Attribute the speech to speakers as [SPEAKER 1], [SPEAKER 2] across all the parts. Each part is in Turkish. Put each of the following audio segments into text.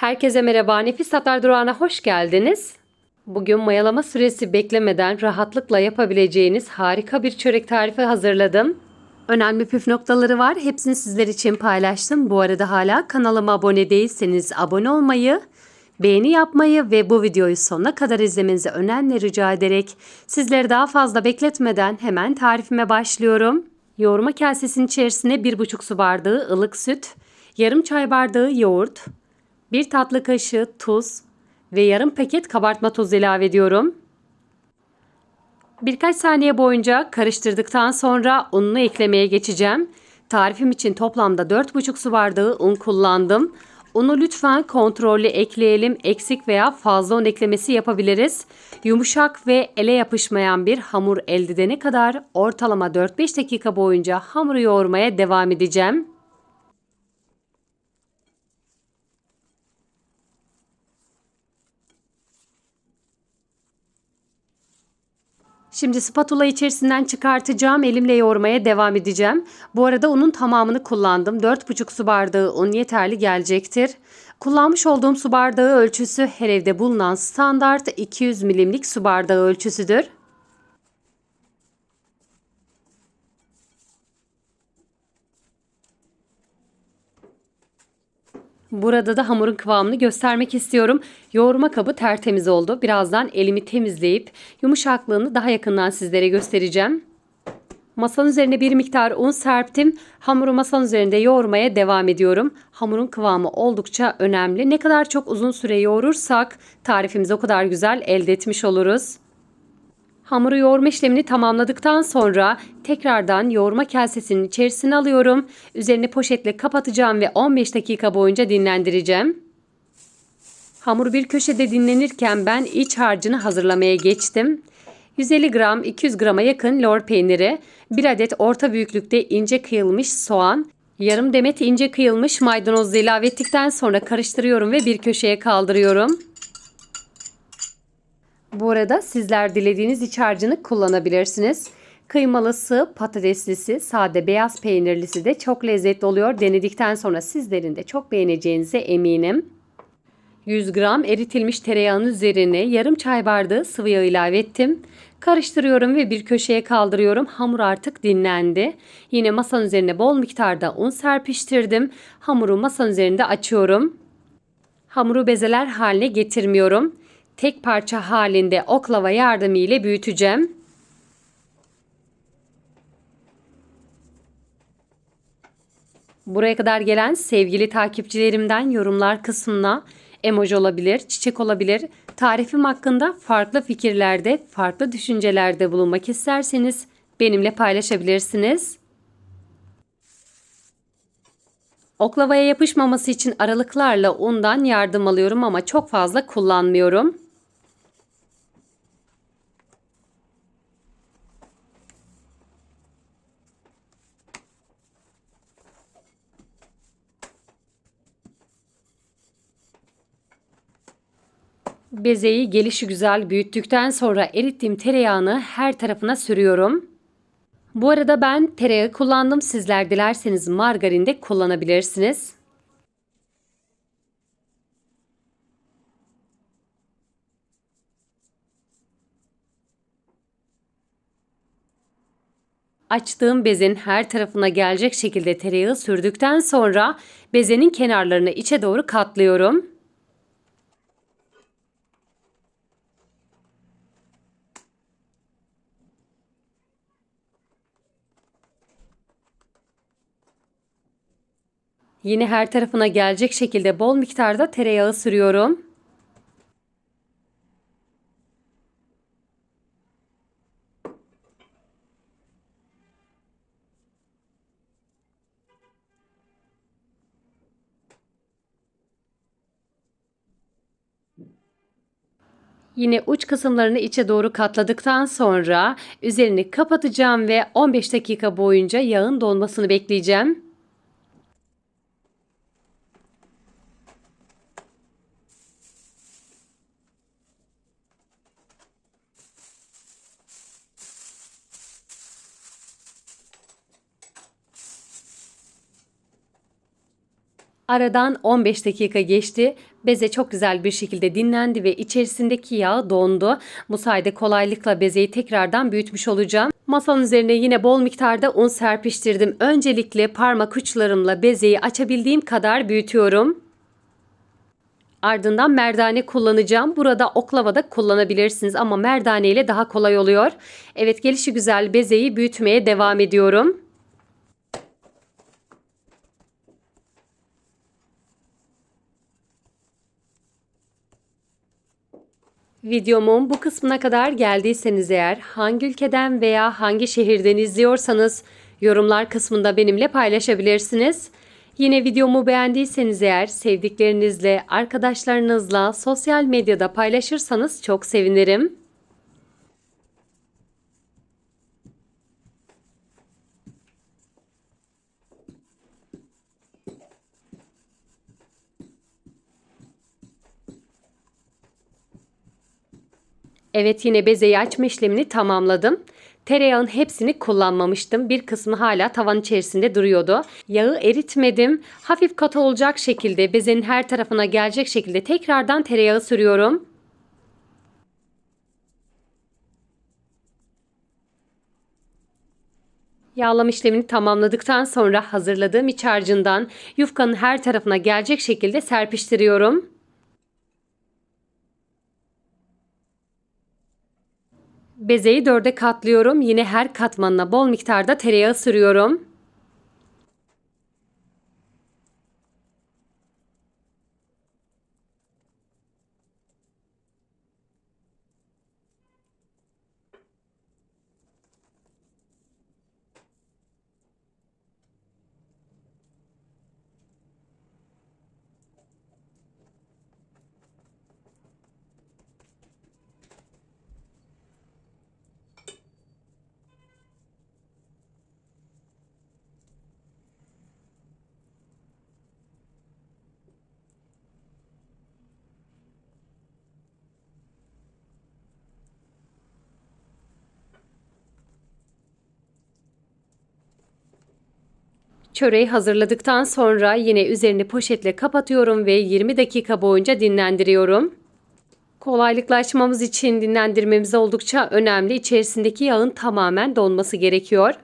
[SPEAKER 1] Herkese merhaba. Nefis Tatlar Durağı'na hoş geldiniz. Bugün mayalama süresi beklemeden rahatlıkla yapabileceğiniz harika bir çörek tarifi hazırladım. Önemli püf noktaları var. Hepsini sizler için paylaştım. Bu arada hala kanalıma abone değilseniz abone olmayı, beğeni yapmayı ve bu videoyu sonuna kadar izlemenizi önemli rica ederek sizleri daha fazla bekletmeden hemen tarifime başlıyorum. Yoğurma kasesinin içerisine 1,5 su bardağı ılık süt, yarım çay bardağı yoğurt, 1 tatlı kaşığı tuz ve yarım paket kabartma tozu ilave ediyorum. Birkaç saniye boyunca karıştırdıktan sonra ununu eklemeye geçeceğim. Tarifim için toplamda 4,5 su bardağı un kullandım. Unu lütfen kontrollü ekleyelim. Eksik veya fazla un eklemesi yapabiliriz. Yumuşak ve ele yapışmayan bir hamur elde edene kadar ortalama 4-5 dakika boyunca hamuru yoğurmaya devam edeceğim. Şimdi spatula içerisinden çıkartacağım. Elimle yoğurmaya devam edeceğim. Bu arada unun tamamını kullandım. 4,5 su bardağı un yeterli gelecektir. Kullanmış olduğum su bardağı ölçüsü her evde bulunan standart 200 milimlik su bardağı ölçüsüdür. Burada da hamurun kıvamını göstermek istiyorum. Yoğurma kabı tertemiz oldu. Birazdan elimi temizleyip yumuşaklığını daha yakından sizlere göstereceğim. Masanın üzerine bir miktar un serptim. Hamuru masanın üzerinde yoğurmaya devam ediyorum. Hamurun kıvamı oldukça önemli. Ne kadar çok uzun süre yoğurursak tarifimizi o kadar güzel elde etmiş oluruz. Hamuru yoğurma işlemini tamamladıktan sonra tekrardan yoğurma kasesinin içerisine alıyorum. Üzerini poşetle kapatacağım ve 15 dakika boyunca dinlendireceğim. Hamur bir köşede dinlenirken ben iç harcını hazırlamaya geçtim. 150 gram 200 grama yakın lor peyniri, 1 adet orta büyüklükte ince kıyılmış soğan, yarım demet ince kıyılmış maydanozu ilave ettikten sonra karıştırıyorum ve bir köşeye kaldırıyorum. Bu arada sizler dilediğiniz iç harcını kullanabilirsiniz. Kıymalısı, patateslisi, sade beyaz peynirlisi de çok lezzetli oluyor. Denedikten sonra sizlerin de çok beğeneceğinize eminim. 100 gram eritilmiş tereyağının üzerine yarım çay bardağı sıvı yağ ilave ettim. Karıştırıyorum ve bir köşeye kaldırıyorum. Hamur artık dinlendi. Yine masanın üzerine bol miktarda un serpiştirdim. Hamuru masanın üzerinde açıyorum. Hamuru bezeler haline getirmiyorum tek parça halinde oklava yardımı ile büyüteceğim. Buraya kadar gelen sevgili takipçilerimden yorumlar kısmına emoji olabilir, çiçek olabilir. Tarifim hakkında farklı fikirlerde, farklı düşüncelerde bulunmak isterseniz benimle paylaşabilirsiniz. Oklavaya yapışmaması için aralıklarla undan yardım alıyorum ama çok fazla kullanmıyorum. Bezeyi gelişi güzel büyüttükten sonra erittiğim tereyağını her tarafına sürüyorum. Bu arada ben tereyağı kullandım. Sizler dilerseniz margarin de kullanabilirsiniz. Açtığım bezin her tarafına gelecek şekilde tereyağı sürdükten sonra bezenin kenarlarını içe doğru katlıyorum. Yine her tarafına gelecek şekilde bol miktarda tereyağı sürüyorum. Yine uç kısımlarını içe doğru katladıktan sonra üzerini kapatacağım ve 15 dakika boyunca yağın donmasını bekleyeceğim. Aradan 15 dakika geçti. Beze çok güzel bir şekilde dinlendi ve içerisindeki yağ dondu. Bu sayede kolaylıkla bezeyi tekrardan büyütmüş olacağım. Masanın üzerine yine bol miktarda un serpiştirdim. Öncelikle parmak uçlarımla bezeyi açabildiğim kadar büyütüyorum. Ardından merdane kullanacağım. Burada oklava da kullanabilirsiniz ama merdane ile daha kolay oluyor. Evet gelişi güzel bezeyi büyütmeye devam ediyorum. Videomun bu kısmına kadar geldiyseniz eğer hangi ülkeden veya hangi şehirden izliyorsanız yorumlar kısmında benimle paylaşabilirsiniz. Yine videomu beğendiyseniz eğer sevdiklerinizle, arkadaşlarınızla sosyal medyada paylaşırsanız çok sevinirim. Evet yine bezeyi açma işlemini tamamladım. Tereyağın hepsini kullanmamıştım. Bir kısmı hala tavan içerisinde duruyordu. Yağı eritmedim. Hafif katı olacak şekilde bezenin her tarafına gelecek şekilde tekrardan tereyağı sürüyorum. Yağlama işlemini tamamladıktan sonra hazırladığım iç harcından yufkanın her tarafına gelecek şekilde serpiştiriyorum. Bezeyi dörde katlıyorum. Yine her katmanına bol miktarda tereyağı sürüyorum. Çöreği hazırladıktan sonra yine üzerini poşetle kapatıyorum ve 20 dakika boyunca dinlendiriyorum. Kolaylıkla açmamız için dinlendirmemiz oldukça önemli. İçerisindeki yağın tamamen donması gerekiyor.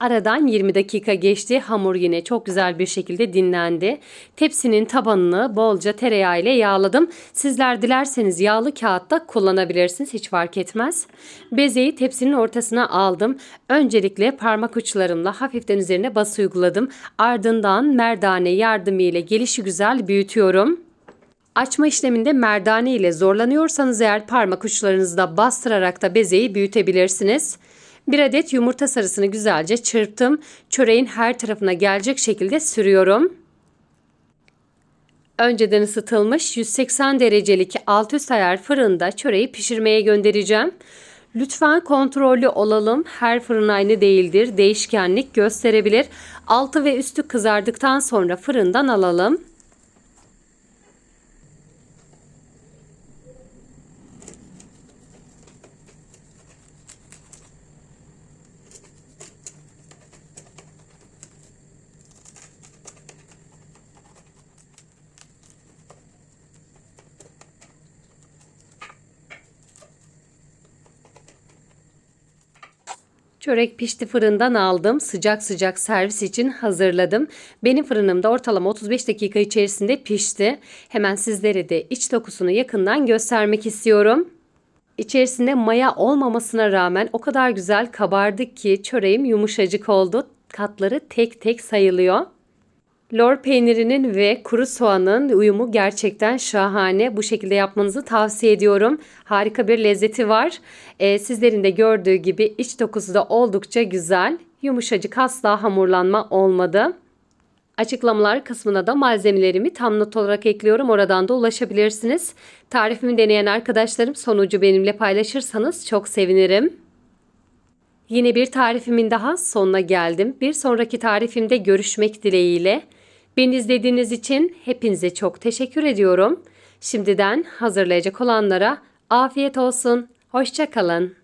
[SPEAKER 1] Aradan 20 dakika geçti. Hamur yine çok güzel bir şekilde dinlendi. Tepsinin tabanını bolca tereyağı ile yağladım. Sizler dilerseniz yağlı kağıtta kullanabilirsiniz. Hiç fark etmez. Bezeyi tepsinin ortasına aldım. Öncelikle parmak uçlarımla hafiften üzerine bas uyguladım. Ardından merdane yardımıyla gelişi güzel büyütüyorum. Açma işleminde merdane ile zorlanıyorsanız eğer parmak uçlarınızda bastırarak da bezeyi büyütebilirsiniz. Bir adet yumurta sarısını güzelce çırptım. Çöreğin her tarafına gelecek şekilde sürüyorum. Önceden ısıtılmış 180 derecelik alt üst ayar fırında çöreği pişirmeye göndereceğim. Lütfen kontrollü olalım. Her fırın aynı değildir. Değişkenlik gösterebilir. Altı ve üstü kızardıktan sonra fırından alalım. Çörek pişti fırından aldım. Sıcak sıcak servis için hazırladım. Benim fırınımda ortalama 35 dakika içerisinde pişti. Hemen sizlere de iç dokusunu yakından göstermek istiyorum. İçerisinde maya olmamasına rağmen o kadar güzel kabardı ki çöreğim yumuşacık oldu. Katları tek tek sayılıyor. Lor peynirinin ve kuru soğanın uyumu gerçekten şahane. Bu şekilde yapmanızı tavsiye ediyorum. Harika bir lezzeti var. Ee, sizlerin de gördüğü gibi iç dokusu da oldukça güzel. Yumuşacık asla hamurlanma olmadı. Açıklamalar kısmına da malzemelerimi tam not olarak ekliyorum. Oradan da ulaşabilirsiniz. Tarifimi deneyen arkadaşlarım sonucu benimle paylaşırsanız çok sevinirim. Yine bir tarifimin daha sonuna geldim. Bir sonraki tarifimde görüşmek dileğiyle. Beni izlediğiniz için hepinize çok teşekkür ediyorum. Şimdiden hazırlayacak olanlara afiyet olsun. Hoşçakalın.